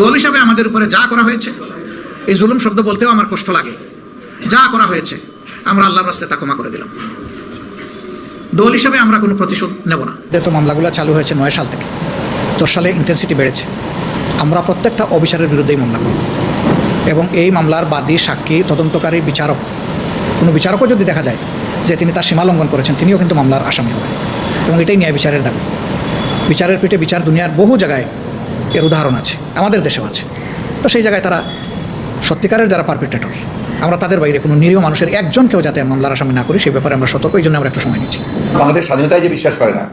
দল হিসাবে আমাদের উপরে যা করা হয়েছে, এই জুলুম শব্দ বলতেও আমার কষ্ট লাগে। যা করা হয়েছে, আমরা আল্লাহর রাস্তায় তা ক্ষমা করে দিলাম। দল হিসাবে আমরা কোনো প্রতিশোধ নেব না। তো মামলাগুলো চালু হয়েছে নয় সাল থেকে, দশ সালে ইন্টেন্সিটি বেড়েছে। আমরা প্রত্যেকটা অবিচারের বিরুদ্ধেই মামলা করব। এবং এই মামলার বাদী, সাক্ষী, তদন্তকারী বিচারক, কোনো বিচারকও যদি দেখা যায় যে তিনি তার সীমা লঙ্ঘন করেছেন, তিনিও কিন্তু মামলার আসামি হবেন। এবং এটাই ন্যায় বিচারের দাবি। বিচারের পিঠে বিচার দুনিয়ার বহু জায়গায় এর উদাহরণ আছে আমাদের দেশেও আছে। তো সেই জায়গায় তারা সত্যিকারের যারা পারপিটেটর আমরা তাদের বাইরে কোনো নিরীহ মানুষের একজনকেও যাতে মামলার আসামি না করি সেই ব্যাপারে আমরা সতর্ক এই জন্য আমরা একটু সময় নিচ্ছি। আমাদের স্বাধীনতায় যে বিশ্বাস করে না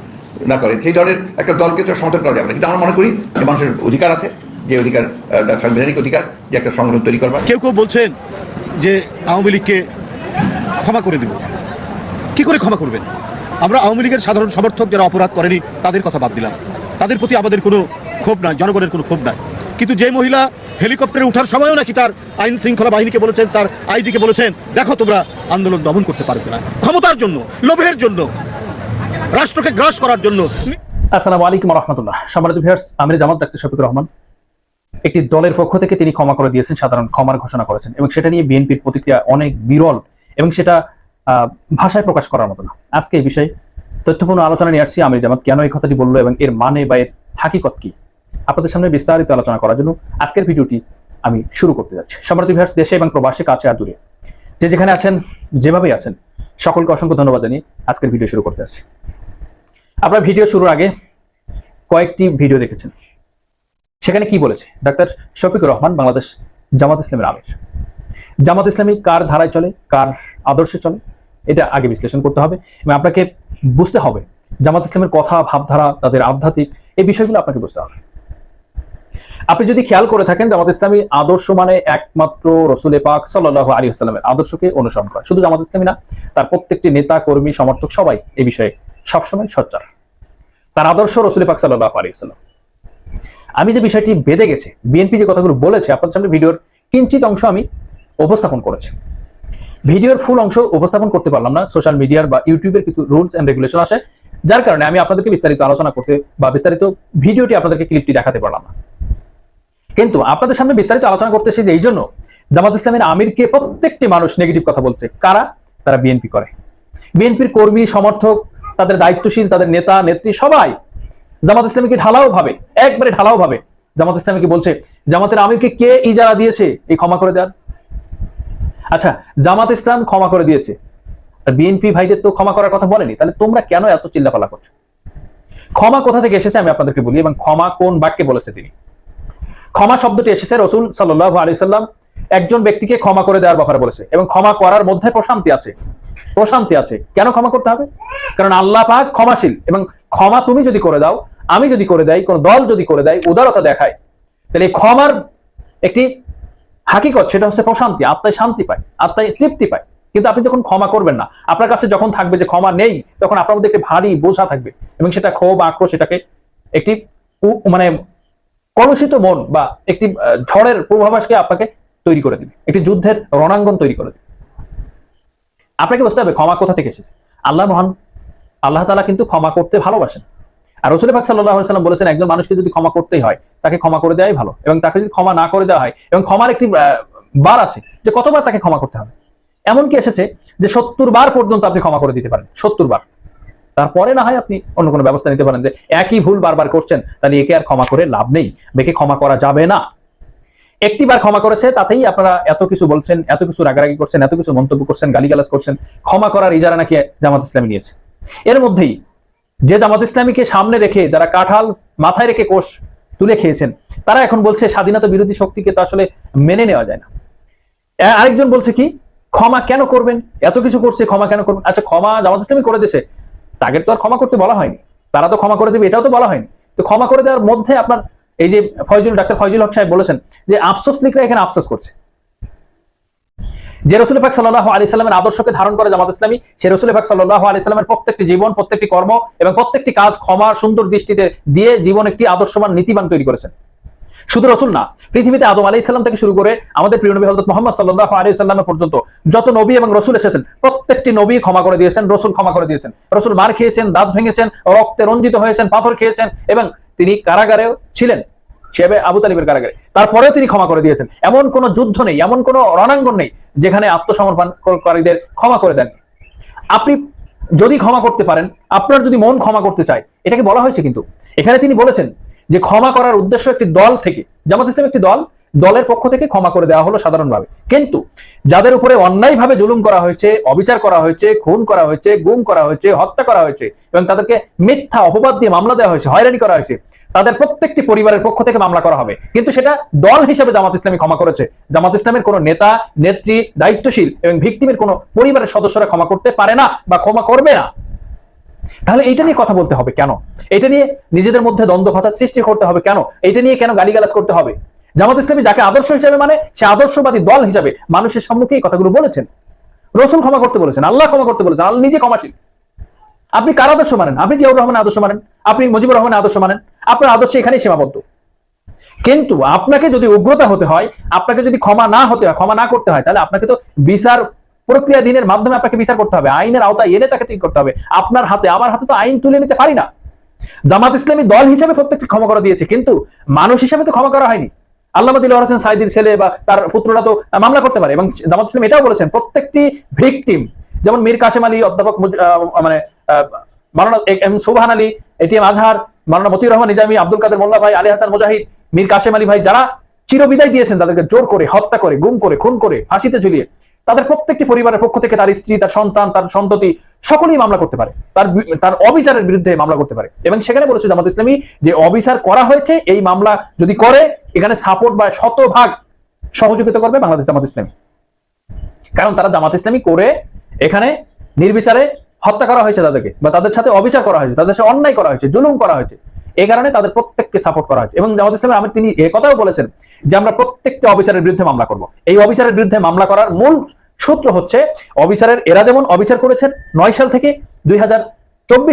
না করে সেই ধরনের একটা দলকে তো সমর্থন করা যাবে না। কিন্তু আমরা মনে করি যে মানুষের অধিকার আছে যে অধিকার সাংবিধানিক অধিকার যে একটা সংগঠন তৈরি করবার। কেউ কেউ বলছেন যে আওয়ামী লীগকে ক্ষমা করে দেব। কি করে ক্ষমা করবেন? আমরা আওয়ামী লীগের সাধারণ সমর্থক যারা অপরাধ করেনি তাদের কথা বাদ দিলাম। তাদের প্রতি আমাদের কোনো ক্ষোভ নাই, জনগণের কোনো ক্ষোভ নাই। কিন্তু যে মহিলা হেলিকপ্টারে ওঠার সময়ও নাকি তার আইন শৃঙ্খলা বাহিনীকে বলেছেন, তার আইজিকে বলেছেন, দেখো তোমরা আন্দোলন দমন করতে পারবে না ক্ষমতার জন্য, লোভের জন্য, রাষ্ট্রকে গ্রাস করার জন্য। আসসালামু আলাইকুম রহমতুল্লাহ। সম্মানিত ভিউয়ার্স, আমি জামাত ডাক্তার শফিকুর রহমান। একটি দলের পক্ষ থেকে তিনি ক্ষমা করে দিয়েছেন, সাধারণ ক্ষমার ঘোষণা করেছেন, এবং সেটা নিয়ে বিএনপির প্রতিক্রিয়া অনেক বিরল, এবং সেটা ভাষায় প্রকাশ করার মতো না। আজকে এই বিষয়ে তথ্যপূর্ণ আলোচনা নিয়ে আসছি, আমির জামাত কেন এই কথাটি বলল, এবং এর মানে বা এর হাকিকত কি? আপনাদের সামনে বিস্তারিত আলোচনা করার জন্য আজকের ভিডিওটি আমি শুরু করতে যাচ্ছি। সম্মানিত ভিউয়ার্স দেশে এবং প্রবাসে, কাছে আর দূরে। যে যেখানে আছেন, যেভাবেই আছেন, সকলকে অসংখ্য ধন্যবাদ জানিয়ে আজকের ভিডিও শুরু করতে যাচ্ছি। আপনার ভিডিও শুরুর আগে কয়েকটি ভিডিও দেখেছেন। সেখানে কি বলেছে? ডাক্তার শফিকুর রহমান, বাংলাদেশ জামাত ইসলামের আমির। জামাত ইসলামী কার ধারায় চলে, কার আদর্শে চলে? এটা আগে বিশ্লেষণ করতে হবে। এবং আপনাকে বুঝতে হবে, জামাত ইসলামের কথা, ভাবধারা, তাদের আধ্যাত্মিক, এই বিষয়গুলো আপনাকে বুঝতে হবে। আপনি যদি খেয়াল করে থাকেন জামাত ইসলামী আদর্শ মানে একমাত্র রসুল পাক সাল্লাহ আলী আসসালামের আদর্শকে অনুসরণ করে। শুধু জামাত ইসলামী না, তার প্রত্যেকটি নেতা, কর্মী, সমর্থক সবাই এই বিষয়ে সবসময় সচ্চার। তার আদর্শ রসুল পাক সাল্লাহ আলী আসসালাম আমি যে বিষয়টি বেঁধে গেছে, বিএনপি যে কথাগুলো বলেছে, আপনাদের সামনে ভিডিওর কিঞ্চিত অংশ আমি উপস্থাপন করেছি। ভিডিওর ফুল অংশ উপস্থাপন করতে পারলাম না, সোশ্যাল মিডিয়ার বা ইউটিউবের কিছু রুলস এন্ড রেগুলেশন আসে, যার কারণে আমি আপনাদেরকে বিস্তারিত আলোচনা করতে বা বিস্তারিত ভিডিওটি আপনাদেরকে ক্লিপটি দেখাতে পারলাম না। কিন্তু আপনাদের সামনে বিস্তারিত আলোচনা করতে এসেছি এই জন্য জামাত ইসলামের আমিরকে প্রত্যেকটি মানুষ নেগেটিভ কথা বলছে। কারা? তারা বিএনপি করে। বিএনপির কর্মী, সমর্থক, তাদের দায়িত্বশীল, তাদের নেতা, নেত্রী, সবাই জামাত ইসলামীকে ঢালাও ভাবে, একবারে ঢালাও ভাবে। জামাত ইসলামীকে বলছে, জামাতের আমিরকে কে ইজারা দিয়েছে, এই ক্ষমা করে দেওয়ার? আচ্ছা জামাত ইসলাম ক্ষমা করে দিয়েছে। বিএনপি ভাইদের তো ক্ষমা করার কথা বলেনি, তাহলে তোমরা কেন এত চিল্লাপালা করছ? ক্ষমা কোথা থেকে এসেছে আমি আপনাদেরকে বলি, এবং ক্ষমা কোন বাক্যে বলেছে তিনি? ক্ষমা শব্দটি এসেছে রসুল সাল্লাহ আলি সাল্লাম একজন ব্যক্তিকে ক্ষমা করে দেওয়ার ব্যাপারে বলেছে এবং ক্ষমা করার মধ্যে প্রশান্তি আছে। প্রশান্তি আছে। কেন ক্ষমা করতে হবে? কারণ আল্লাহ পাক ক্ষমাশীল এবং ক্ষমা তুমি যদি করে দাও, আমি যদি করে দেয় কোন দল যদি করে দেয়, উদারতা দেখায়। তাহলে ক্ষমার একটি হাকিকত, সেটা হচ্ছে প্রশান্তি, আত্মায় শান্তি পায়, আত্মায় তৃপ্তি পায়। কিন্তু আপনি যখন ক্ষমা করবেন না, আপনার কাছে যখন থাকবে যে ক্ষমা নেই, তখন আপনার মধ্যে একটি ভারী বোঝা থাকবে এবং সেটা ক্ষোভ, আক্রোশ এটাকে একটি মানে কলুষিত মন বা একটি ঝড়ের পূর্বাভাসকে আপনাকে তৈরি করে দিবে। একটি যুদ্ধের রণাঙ্গন তৈরি করে দিবে। আপনাকে বুঝতে হবে ক্ষমা কোথা থেকে এসেছে। আল্লাহ মহান, আল্লাহ তালা কিন্তু ক্ষমা করতে ভালোবাসেন। আর রসুল পাক সাল্লাহ সাল্লাম বলেছেন, একজন মানুষকে যদি ক্ষমা করতেই হয়, তাকে ক্ষমা করে দেওয়াই ভালো। এবং তাকে যদি ক্ষমা না করে দেওয়া হয়, এবং ক্ষমার একটি বার আছে, যে কতবার তাকে ক্ষমা করতে হবে? এমনকি এসেছে যে সত্তর বার পর্যন্ত আপনি ক্ষমা করে দিতে পারেন। সত্তর বার। তারপরে না হয় আপনি অন্য কোনো ব্যবস্থা নিতে পারেন যে একই ভুল বারবার করছেন, তাহলে একে আর ক্ষমা করে লাভ নেই। বেকে ক্ষমা করা যাবে না। একটিবার ক্ষমা করেছে, তাতেই আপনারা এত কিছু বলছেন, এত কিছু রাগারাগি করছেন, এত কিছু মন্তব্য করছেন, গালিগালাজ করছেন, ক্ষমা করার ইজারা নাকি জামাত ইসলামী নিয়েছে। এর মধ্যেই যে জামাত ইসলামীকে সামনে রেখে যারা কাঁঠাল মাথায় রেখে কোষ তুলে খেয়েছেন, তারা এখন বলছে স্বাধীনতা বিরোধী শক্তিকে তো আসলে মেনে নেওয়া যায় না। আরেকজন বলছে কি, ক্ষমা কেন করবেন? এত কিছু করছে, ক্ষমা কেন করবেন? আচ্ছা ক্ষমা জামাত ইসলামী করে দিয়েছে। তাকে তো আর ক্ষমা করতে বলা হয়নি। তারা তো ক্ষমা করে দেবে, এটাও তো বলা হয়নি। তো ক্ষমা করে দেওয়ার মধ্যে আপনার এই যে ফয়জুল, ডাক্তার ফয়জুল হক সাহেব বলেছেন যে আফসোস লিখরা এখানে আফসোস করছে। যে রসুল পাক সাল্লাহ আলি সাল্লামের আদর্শকে ধারণ করে জামাত ইসলামী, সে রসুল পাক সাল্লাহ আলি সাল্লামের প্রত্যেকটি জীবন, প্রত্যেকটি কর্ম এবং প্রত্যেকটি কাজ ক্ষমা সুন্দর দৃষ্টিতে দিয়ে জীবন একটি আদর্শবান, নীতিবান তৈরি করেছেন। শুধু রসুল না, পৃথিবীতে আদম আলাই ইসলাম থেকে শুরু করে আমাদের প্রিয় নবী হজরত মোহাম্মদ সাল্লাহ আলী সাল্লামের পর্যন্ত যত নবী এবং রসুল এসেছেন, প্রত্যেকটি নবী ক্ষমা করে দিয়েছেন, রসুল ক্ষমা করে দিয়েছেন। রসুল মার খেয়েছেন, দাঁত ভেঙেছেন, রক্তে রঞ্জিত হয়েছেন, পাথর খেয়েছেন এবং তিনি কারাগারেও ছিলেন, সেবে আবু তালিবের কারাগারে। তারপরেও তিনি ক্ষমা করে দিয়েছেন। এমন কোনো যুদ্ধ নেই, এমন কোনো রণাঙ্গন নেই যেখানে আত্মসমর্পণকারীদের ক্ষমা করে দেন। আপনি যদি ক্ষমা করতে পারেন, আপনার যদি মন ক্ষমা করতে চায়, এটাকে বলা হয়েছে কিন্তু। এখানে তিনি বলেছেন যে ক্ষমা করার উদ্দেশ্য একটি দল থেকে, জামাত ইসলাম একটি দল, দলের পক্ষ থেকে ক্ষমা করে দেওয়া হলো সাধারণভাবে। কিন্তু যাদের উপরে অন্যায়ভাবে জুলুম করা হয়েছে, অবিচার করা হয়েছে, খুন করা হয়েছে, গুম করা হয়েছে, হত্যা করা হয়েছে, এবং তাদেরকে মিথ্যা, অপবাদ দিয়ে মামলা দেওয়া হয়েছে, হয়রানি করা হয়েছে, তাদের প্রত্যেকটি পরিবারের পক্ষ থেকে মামলা করা হবে। কিন্তু সেটা দল হিসেবে জামাত ইসলামী ক্ষমা করেছে। জামাত ইসলামের কোনো নেতা, নেত্রী, দায়িত্বশীল এবং ভিক্টিমের কোনো পরিবারের সদস্যরা ক্ষমা করতে পারে না বা ক্ষমা করবে না। তাহলে এটা নিয়ে কথা বলতে হবে কেন? এটা নিয়ে নিজেদের মধ্যে দ্বন্দ্ব ফাসাদ সৃষ্টি করতে হবে কেন? এটা নিয়ে কেন গালিগালাজ করতে হবে? জামাত ইসলামী যাকে আদর্শ হিসেবে মানে সে আদর্শবাদী দল হিসাবে মানুষের সম্মুখে এই কথাগুলো বলেছেন। রসুল ক্ষমা করতে বলেছেন, আল্লাহ ক্ষমা করতে বলেছেন, আল্লাহ নিজে ক্ষমাশীল। আপনি কার আদর্শ মানেন? আপনি জিয়াউর রহমানের আদর্শ মানেন? আপনি মুজিবুর রহমানের আদর্শ মানেন? আপনার আদর্শ এখানেই সীমাবদ্ধ। কিন্তু আপনাকে যদি উগ্রতা হতে হয়, আপনাকে যদি ক্ষমা না হতে হয়, ক্ষমা না করতে হয়, তাহলে আপনাকে তো বিচার প্রক্রিয়া দিনের মাধ্যমে আপনাকে বিচার করতে হবে, আইনের আওতায় এনে তাকে করতে হবে। আপনার হাতে, আমার হাতে তো আইন তুলে নিতে পারি না। জামাত ইসলামী দল হিসেবে প্রত্যেকটি ক্ষমা করা দিয়েছে, কিন্তু মানুষ হিসেবে তো ক্ষমা করা হয়নি। হোসেন সাইদির ছেলে বা তার পুত্ররা তো মামলা করতে পারে, এবং জামাত ইসলাম এটাও বলেছেন, প্রত্যেকটি ভিকটিম, যেমন মীর কাসেম আলী, অধ্যাপক মানে মাওলানা এম সুবহান আলী এটিএম আজহার মতিউর রহমান নিজামী, আব্দুল কাদের মোল্লা ভাই, আলী হাসান মুজাহিদ, মীর কাসেম আলী ভাই, যারা চিরবিদায় দিয়েছেন, তাদেরকে জোর করে, হত্যা করে, গুম করে, খুন করে, ফাঁসিতে ঝুলিয়ে তাদের প্রত্যেকটি পরিবারের পক্ষ থেকে তার স্ত্রী, তার সন্তান, তার সন্ততি সকলেই মামলা করতে পারে। তার তার অবিচারের বিরুদ্ধে মামলা করতে পারে। এবং সেখানে বলেছে জামাত ইসলামী যে অবিচার করা হয়েছে, এই মামলা যদি করে, এখানে সাপোর্ট বা শতভাগ সহযোগিতা করবে বাংলাদেশ জামাত ইসলামী। কারণ তারা জামাত ইসলামী করে এখানে নির্বিচারে হত্যা করা হয়েছে তাদেরকে, বা তাদের সাথে অবিচার করা হয়েছে, তাদের সাথে অন্যায় করা হয়েছে, জুলুম করা হয়েছে। এই কারণে তাদের প্রত্যেককে সাপোর্ট করা হয়েছে। এবং জামাত ইসলামের আমি তিনি এ কথাও বলেছেন যে আমরা প্রত্যেকটা অবিচারের বিরুদ্ধে মামলা করব। এই অবিচারের বিরুদ্ধে মামলা করার মূল সূত্র হচ্ছে অবিচারের, এরা যেমন অবিচার করেছেন, নয় সাল থেকে দুই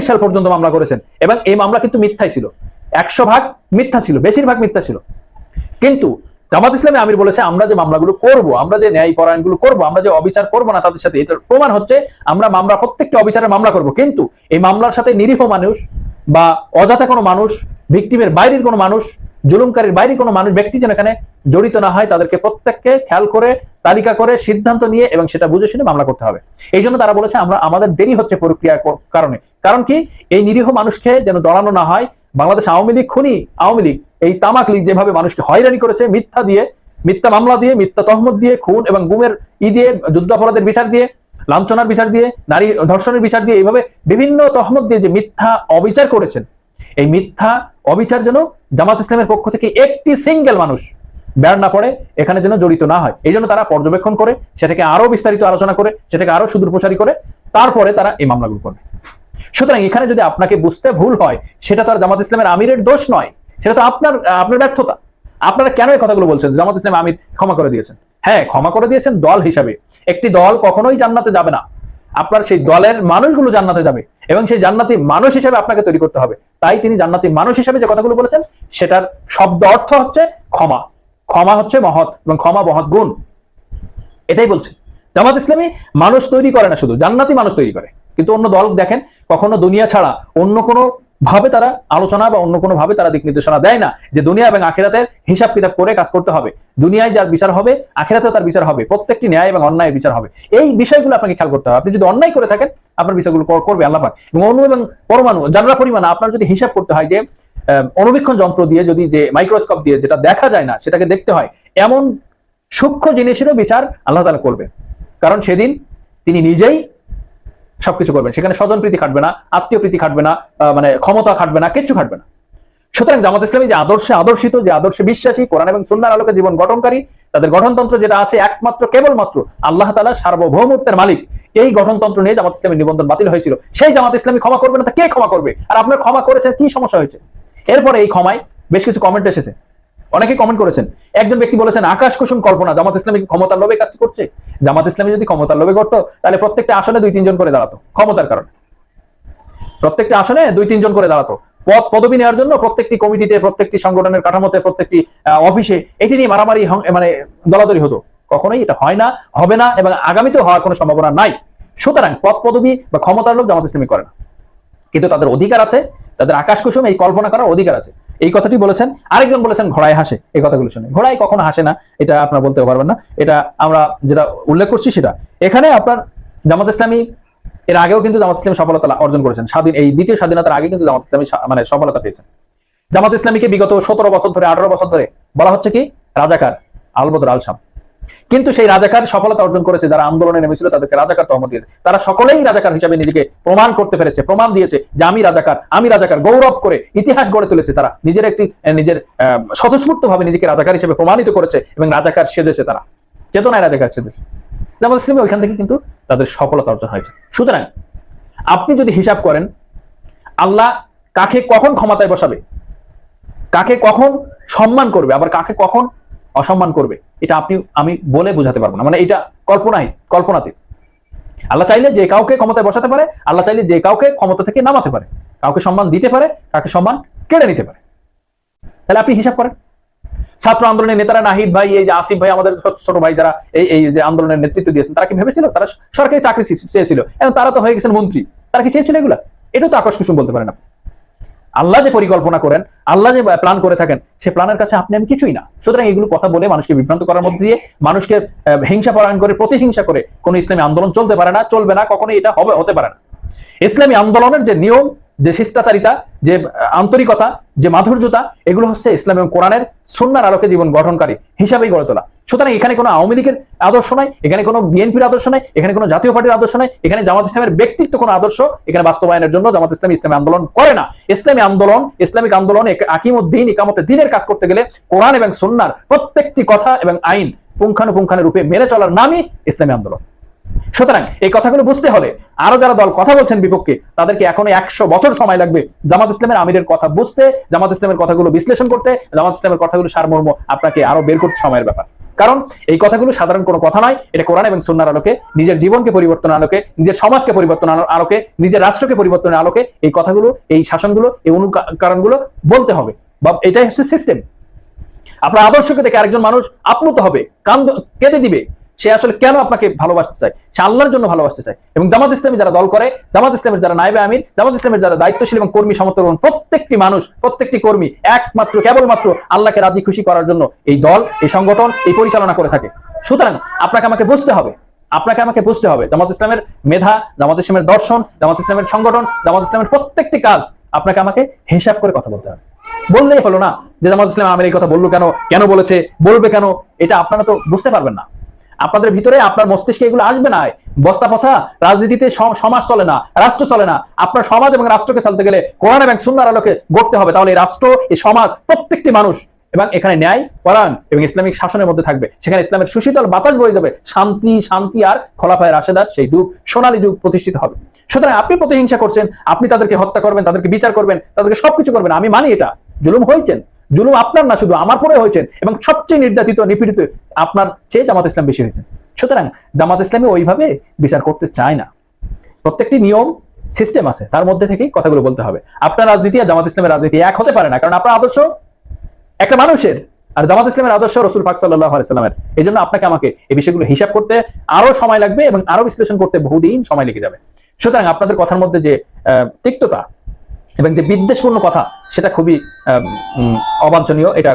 সাল পর্যন্ত মামলা করেছেন। এবং এই মামলা কিন্তু মিথ্যাই ছিল। একশো ভাগ মিথ্যা ছিল, বেশিরভাগ মিথ্যা ছিল। কিন্তু জামাত ইসলামী আমির বলেছে, আমরা যে মামলাগুলো করব, আমরা যে ন্যায় পরায়ণগুলো করব, আমরা যে অবিচার করব না তাদের সাথে, এটার প্রমাণ হচ্ছে আমরা মামলা প্রত্যেকটা অবিচারের মামলা করব। কিন্তু এই মামলার সাথে নিরীহ মানুষ বা অজাথা কোনো মানুষ ভিকটিমের বাইরের কোনো মানুষ, জুলুমকারীর বাইরে কোনো মানুষ, ব্যক্তি যেন এখানে জড়িত না হয়, তাদেরকে প্রত্যেককে খেয়াল করে, তালিকা করে, সিদ্ধান্ত নিয়ে এবং সেটা বুঝে শুনে মামলা করতে হবে। এই জন্য তারা বলেছে, আমরা, আমাদের দেরি হচ্ছে প্রক্রিয়ার কর- কারণে। কারণ কি? এই নিরীহ মানুষকে যেন জড়ানো না হয়, বাংলাদেশ আওয়ামী লীগ, খুনি আওয়ামী লীগ, এই তামাক লীগ যেভাবে মানুষকে হয়রানি করেছে, মিথ্যা দিয়ে, মিথ্যা মামলা দিয়ে, মিথ্যা তহমত দিয়ে, খুন এবং গুমের ই দিয়ে, যুদ্ধাপরাধের বিচার দিয়ে লাঞ্ছনার বিচার দিয়ে, নারী ধর্ষণের বিচার দিয়ে এইভাবে বিভিন্ন তহমত দিয়ে যে মিথ্যা অবিচার করেছেন, এই মিথ্যা অবিচার যেন জামাত ইসলামের পক্ষ থেকে একটি সিঙ্গেল মানুষ বের না পড়ে, এখানে যেন জড়িত না হয়। এই জন্য তারা পর্যবেক্ষণ করে, সেটাকে আরও বিস্তারিত আলোচনা করে, সেটাকে আরও সুদূর প্রসারী করে, তারপরে তারা এই মামলাগুলো করবে। সুতরাং এখানে যদি আপনাকে বুঝতে ভুল হয়, সেটা তো আর জামাত ইসলামের আমিরের দোষ নয়, সেটা তো আপনার আপনার ব্যর্থতা। আপনারা কেন এই কথাগুলো বলছেন? জামাত ইসলাম আমির ক্ষমা করে দিয়েছেন। হ্যাঁ ক্ষমা করে দিয়েছেন দল হিসাবে। একটি দল কখনোই জান্নাতে যাবে না। আপনার সেই দলের মানুষগুলো জান্নাতে যাবে এবং সেই জান্নাতি মানুষ হিসেবে আপনাকে তৈরি করতে হবে। তাই তিনি জান্নাতি মানুষ হিসেবে যে কথাগুলো বলেছেন, সেটার শব্দ অর্থ হচ্ছে ক্ষমা। ক্ষমা হচ্ছে মহৎ এবং ক্ষমা মহৎ গুণ। এটাই বলছে। জামাত ইসলামী মানুষ তৈরি করে না শুধু, জান্নাতি মানুষ তৈরি করে। কিন্তু অন্য দল দেখেন, কখনো দুনিয়া ছাড়া অন্য কোনো ভাবে তারা আলোচনা বা অন্য কোনো ভাবে তারা দিক নির্দেশনা দেয় না যে দুনিয়া এবং আখেরাতের হিসাব কিতাব করে কাজ করতে হবে। দুনিয়ায় যার বিচার হবে, আখেরাতেও তার বিচার হবে। প্রত্যেকটি ন্যায় এবং অন্যায়ের বিচার হবে। এই বিষয়গুলো আপনাকে খেয়াল করতে হবে। আপনি যদি অন্যায় করে থাকেন, আপনার বিষয়গুলো করবে আল্লাহ এবং অণু এবং পরমাণু, যারা পরিমাণ, আপনার যদি হিসাব করতে হয় যে অনুবীক্ষণ যন্ত্র দিয়ে যদি যে মাইক্রোস্কোপ দিয়ে যেটা দেখা যায় না, সেটাকে দেখতে হয়, এমন সূক্ষ্ম জিনিসেরও বিচার আল্লাহ তালা করবে কারণ সেদিন তিনি নিজেই সবকিছু করবেন। সেখানে স্বজন প্রীতি খাটবে না, আত্মীয় প্রীতি খাটবে না মানে ক্ষমতা খাটবে না, কিচ্ছু খাটবে না। সুতরাং জামাত ইসলামী যে আদর্শে আদর্শিত, যে আদর্শে বিশ্বাসী, কোরআন এবং সুন্নার আলোকে জীবন গঠনকারী, তাদের গঠনতন্ত্র যেটা আছে একমাত্র, কেবলমাত্র আল্লাহ তালা সার্বভৌমত্বের মালিক। এই গঠনতন্ত্র নিয়ে জামাত ইসলামী নিবন্ধন বাতিল হয়েছিল। সেই জামাত ইসলামী ক্ষমা করবে না, তা কে ক্ষমা করবে? আর আপনার ক্ষমা করেছেন কি সমস্যা হয়েছে? এরপরে এই ক্ষমায় বেশ কিছু কমেন্ট এসেছে। অনেকে কমেন্ট করেছেন। একজন ব্যক্তি বলেছেন, আকাশ কুসুম কল্পনা, জামাত ইসলামী ক্ষমতার লোভে কাজটি করছে? জামাত ইসলামী যদি ক্ষমতার লোভে করতো তাহলে প্রত্যেকটা আসনে দুই, তিনজন করে দাঁড়াতো, ক্ষমতার কারণে। প্রত্যেকটা আসনে দুই, তিনজন করে দাঁড়াতো। পদ, পদবি নেওয়ার জন্য প্রত্যেকটি কমিটিতে, প্রত্যেকটি সংগঠনের কাঠামোতে, প্রত্যেকটি অফিসে এটি নিয়ে মারামারি মানে দলাদলি হতো। কখনোই এটা হয় না, হবে না, এবং আগামীতেও হওয়ার কোনো সম্ভাবনা নাই। সুতরাং পদ, পদবি বা ক্ষমতার লোক জামাত ইসলামী করে না। কিন্তু তাদের অধিকার আছে, তাদের আকাশ কুসুম এই কল্পনা করার অধিকার আছে। এই কথাটি বলেছেন, আরেকজন বলেছেন ঘোড়ায় হাসে, এই কথাগুলো শুনে। ঘোড়ায় কখনো হাসে না, এটা আপনারা বলতে পারবেন না। এটা আমরা যেটা উল্লেখ করছি সেটা। এখানে আপনার জামাত ইসলামী, এর আগেও কিন্তু জামাত ইসলামী সফলতা অর্জন করেছেন। স্বাধীন এই দ্বিতীয় স্বাধীনতার আগে কিন্তু জামাত ইসলামী মানে সফলতা পেয়েছেন। জামাত ইসলামীকে বিগত সতেরো বছর ধরে, আঠারো বছর ধরে বলা হচ্ছে কি? রাজাকার আলবদর আলসাম। কিন্তু সেই রাজাকার সফলতা অর্জন করেছে, যারা আন্দোলনে নেমেছিল, তাদেরকে রাজাকার তহমত দিয়েছে। তারা সকলেই রাজাকার হিসাবে নিজেকে প্রমাণ করতে পেরেছে, প্রমাণ দিয়েছে যে আমি রাজাকার আমি রাজাকার, গৌরব করে ইতিহাস গড়ে তুলেছে। তারা নিজের একটি নিজের স্বতঃস্ফূর্ত ভাবে নিজেকে রাজাকার হিসেবে প্রমাণিত করেছে এবং রাজাকার সেজেছে তারা। চেতনায় রাজাকার সেজেছে। জামাত ইসলামী ওইখান থেকে কিন্তু তাদের সফলতা অর্জন হয়েছে। সুতরাং আপনি যদি হিসাব করেন, আল্লাহ কাকে কখন ক্ষমতায় বসাবে, কাকে কখন সম্মান করবে, আবার কাকে কখন অসম্মান করবে। এটা আপনি, আমি বলে বোঝাতে পারব না। মানে এটা কল্পনাই কল্পনাতে আল্লাহ চাইলে যে কাউকে ক্ষমতায় বসাতে পারে, আল্লাহ চাইলে যে কাউকে ক্ষমতা থেকে নামাতে পারে। কাউকে সম্মান দিতে পারে, কাউকে সম্মান কেড়ে নিতে পারে। তাহলে আপনি হিসাব করেন। ছাত্র আন্দোলনের নেতারা, নাহিদ ভাই, এই যে আসিফ ভাই, আমাদের ছোট- ভাই যারা এই এই যে আন্দোলনের নেতৃত্ব দিয়েছেন, তারা কি ভেবেছিল? তারা সরকারি চাকরি চেয়েছিল। এবং তারা তো হয়ে গেছেন মন্ত্রী। তারা কি চেয়েছিল এগুলা? এটাও তো আকর্ষ কুসুম বলতে পারেন আপনি। আল্লাহ যে পরিকল্পনা করেন, আল্লাহ যে প্ল্যান করে থাকেন, সে প্ল্যানের কাছে আপনি আমি কিছুই না। সুতরাং এগুলো কথা বলে মানুষকে বিভ্রান্ত করার মধ্যে দিয়ে মানুষকে হিংসা পরায়ণ করে, প্রতিহিংসা করে কোনো ইসলামী আন্দোলন চলতে পারে না, চলবে না কখনো এটা হবে, হতে পারে না। ইসলামী আন্দোলনের যে নিয়ম যে শিষ্টাচারিতা, যে আন্তরিকতা, যে মাধুর্যতা, এগুলো হচ্ছে ইসলাম এবং কোরআনের সুন্নার আলোকে জীবন গঠনকারী হিসাবেই গড়ে তোলা। সুতরাং এখানে কোনো আওয়ামী লীগের আদর্শ নাই, এখানে কোনো বিএনপির আদর্শ নাই, এখানে কোনো জাতীয় পার্টির আদর্শ নাই, এখানে জামাত ইসলামের ব্যক্তিত্ব কোনো আদর্শ এখানে বাস্তবায়নের জন্য জামাত ইসলামী ইসলামী আন্দোলন করে না। ইসলামী আন্দোলন, ইসলামিক আন্দোলন আকিমুদ্দিন ইকামতে দিনের কাজ করতে গেলে কোরআন এবং সুন্নার প্রত্যেকটি কথা এবং আইন পুঙ্খানুপুঙ্খানু রূপে মেনে চলার নামই ইসলামী আন্দোলন। সুতরাং এই কথাগুলো বুঝতে হলে আরও যারা দল কথা বলছেন বিপক্ষে, তাদেরকে এখনও একশো বছর সময় লাগবে জামাত ইসলামের আমিরের কথা বুঝতে, জামাত ইসলামের কথাগুলো বিশ্লেষণ করতে, জামাত ইসলামের কথাগুলো সারমর্ম আপনাকে আরও বের করতে সময়ের ব্যাপার। কারণ এই কথাগুলো সাধারণ কোনো কথা নয়, এটা কোরআন এবং সুন্নার আলোকে, নিজের জীবনকে পরিবর্তন আলোকে, নিজের সমাজকে পরিবর্তন আলোকে, নিজের রাষ্ট্রকে পরিবর্তনের আলোকে এই কথাগুলো, এই শাসনগুলো, এই অনুকারণগুলো বলতে হবে। বা এটাই হচ্ছে সিস্টেম আপনার আদর্শকে দেখে আরেকজন মানুষ আপ্লুত হবে, কান্দ কেঁদে দিবে। সে আসলে কেন আপনাকে ভালোবাসতে চায়? সে আল্লাহর জন্য ভালোবাসতে চায়। এবং জামাত ইসলামী যারা দল করে, জামাত ইসলামের যারা নাইবে আমির, জামাত ইসলামের যারা দায়িত্বশীল এবং কর্মী সমর্থক প্রত্যেকটি মানুষ, প্রত্যেকটি কর্মী একমাত্র, কেবলমাত্র আল্লাহকে রাজি খুশি করার জন্য এই দল, এই সংগঠন, এই পরিচালনা করে থাকে। সুতরাং আপনাকে আমাকে বুঝতে হবে। আপনাকে আমাকে বুঝতে হবে। জামাত ইসলামের মেধা, জামাত ইসলামের দর্শন, জামাত ইসলামের সংগঠন, জামাত ইসলামের প্রত্যেকটি কাজ আপনাকে আমাকে হিসাব করে কথা বলতে হবে। বললেই হলো না যে জামাত ইসলাম আমের এই কথা বলল কেন কেন বলেছে, বলবে কেন? এটা আপনারা তো বুঝতে পারবেন না। আপনাদের ভিতরে আপনার মস্তিষ্কে এগুলো আসবে না। বস্তা পচা, রাজনীতিতে সমাজ চলে না, রাষ্ট্র চলে না। আপনার সমাজ এবং রাষ্ট্রকে চলতে গেলে কোরআন এবং সুন্নার আলোকে গড়তে হবে। তাহলে এই রাষ্ট্র, এই সমাজ প্রত্যেকটি মানুষ এবং এখানে ন্যায়, পরায়ণ এবং ইসলামিক শাসনের মধ্যে থাকবে। সেখানে ইসলামের সুশীতল বাতাস বয়ে যাবে। শান্তি শান্তি আর খোলাফায় রাশেদার সেই যুগ, সোনালী যুগ প্রতিষ্ঠিত হবে। সুতরাং আপনি প্রতিহিংসা করছেন, আপনি তাদেরকে হত্যা করবেন, তাদেরকে বিচার করবেন, তাদেরকে সবকিছু করবেন। আমি মানি এটা। জুলুম হয়েছেন। জুলুম আপনার না, শুধু আমার পরে হয়েছেন এবং সবচেয়ে নির্যাতিত, নিপীড়িত আপনার চেয়ে জামাত ইসলাম বেশি হয়েছে সুতরাং জামাত ইসলামী ওইভাবে বিচার করতে চায় না। প্রত্যেকটি নিয়ম সিস্টেম আছে, তার মধ্যে থেকেই কথাগুলো বলতে হবে। আপনার রাজনীতি আর জামাত ইসলামের রাজনীতি এক হতে পারে না, কারণ আপনার আদর্শ একটা মানুষের, আর জামাত ইসলামের আদর্শ রসুল পাক সাল্লাহ আলাইসাল্লামের এই জন্য আপনাকে আমাকে এই বিষয়গুলো হিসাব করতে আরও সময় লাগবে এবং আরও বিশ্লেষণ করতে বহুদিন সময় লেগে যাবে। সুতরাং আপনাদের কথার মধ্যে যে তিক্ততা এবং যে বিদ্বেষপূর্ণ কথা সেটা খুবই অবাঞ্ছনীয় এটা